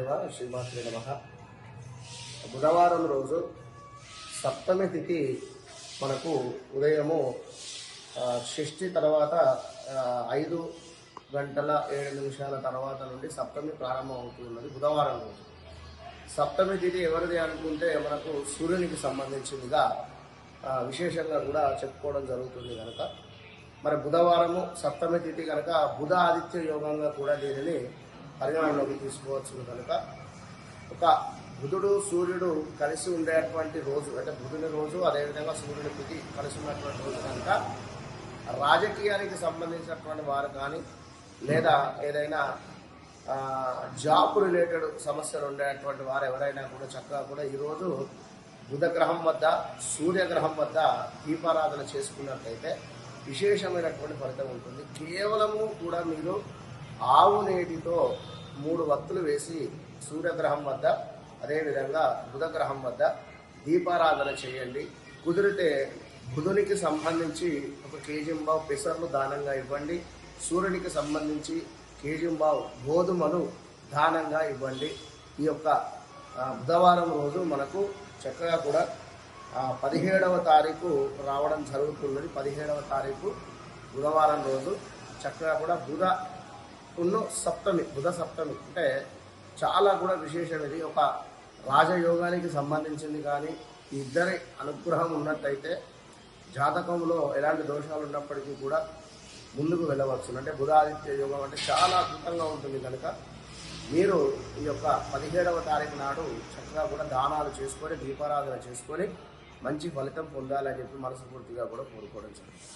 శ్రీమాత్రి నమ. బుధవారం రోజు సప్తమి తిథి మనకు ఉదయము షష్ఠి తర్వాత ఐదు గంటల ఏడు నిమిషాల తర్వాత నుండి సప్తమి ప్రారంభం అవుతున్నది బుధవారం రోజు. సప్తమి తిథి ఎవరిది అనుకుంటే మనకు సూర్యునికి సంబంధించిందిగా విశేషంగా కూడా చెప్పుకోవడం జరుగుతుంది కనుక మరి బుధవారము సప్తమి తిథి కనుక బుధ ఆదిత్య యోగంగా కూడా దీనిని పరిగణనలోకి తీసుకోవచ్చు కనుక. ఒక బుధుడు సూర్యుడు కలిసి ఉండేటువంటి రోజు అంటే బుధుని రోజు అదేవిధంగా సూర్యుడి తిథి కలిసి ఉన్నటువంటి రోజు కనుక రాజకీయానికి సంబంధించినటువంటి వారు కానీ లేదా ఏదైనా జాబ్ రిలేటెడ్ సమస్యలు ఉండేటువంటి వారు ఎవరైనా కూడా చక్కగా కూడా ఈరోజు బుధగ్రహం వద్ద సూర్యగ్రహం వద్ద దీపారాధన చేసుకున్నట్లయితే విశేషమైనటువంటి ఫలితం ఉంటుంది. కేవలము కూడా మీరు ఆవు నేటితో మూడు వత్తులు వేసి సూర్యగ్రహం వద్ద అదేవిధంగా బుధగ్రహం వద్ద దీపారాధన చేయండి. కుదిరితే బుధునికి సంబంధించి ఒక కేజీంబావు పెసర్లు దానంగా ఇవ్వండి. సూర్యునికి సంబంధించి కేజీంబావు గోధుమలు దానంగా ఇవ్వండి. ఈ యొక్క బుధవారం రోజు మనకు చక్కగా కూడా పదిహేడవ తారీఖు రావడం జరుగుతున్నది. పదిహేడవ తారీఖు బుధవారం రోజు చక్కగా కూడా బుధ ఉన్న సప్తమి బుధ సప్తమి. అంటే చాలా కూడా విశేషం ఇది. ఒక రాజయోగానికి సంబంధించింది కానీ ఇద్దరి అనుగ్రహం ఉన్నట్టయితే జాతకంలో ఎలాంటి దోషాలు ఉన్నప్పటికీ కూడా ముందుకు వెళ్ళవచ్చు. అంటే బుధాదిత్య యోగం అంటే చాలా అద్భుతంగా ఉంటుంది కనుక మీరు ఈ యొక్క పదిహేడవ తారీఖు నాడు చక్కగా కూడా దానాలు చేసుకొని దీపారాధన చేసుకొని మంచి ఫలితం పొందాలని చెప్పి మనస్ఫూర్తిగా కూడా కోరుకోవడం జరుగుతుంది.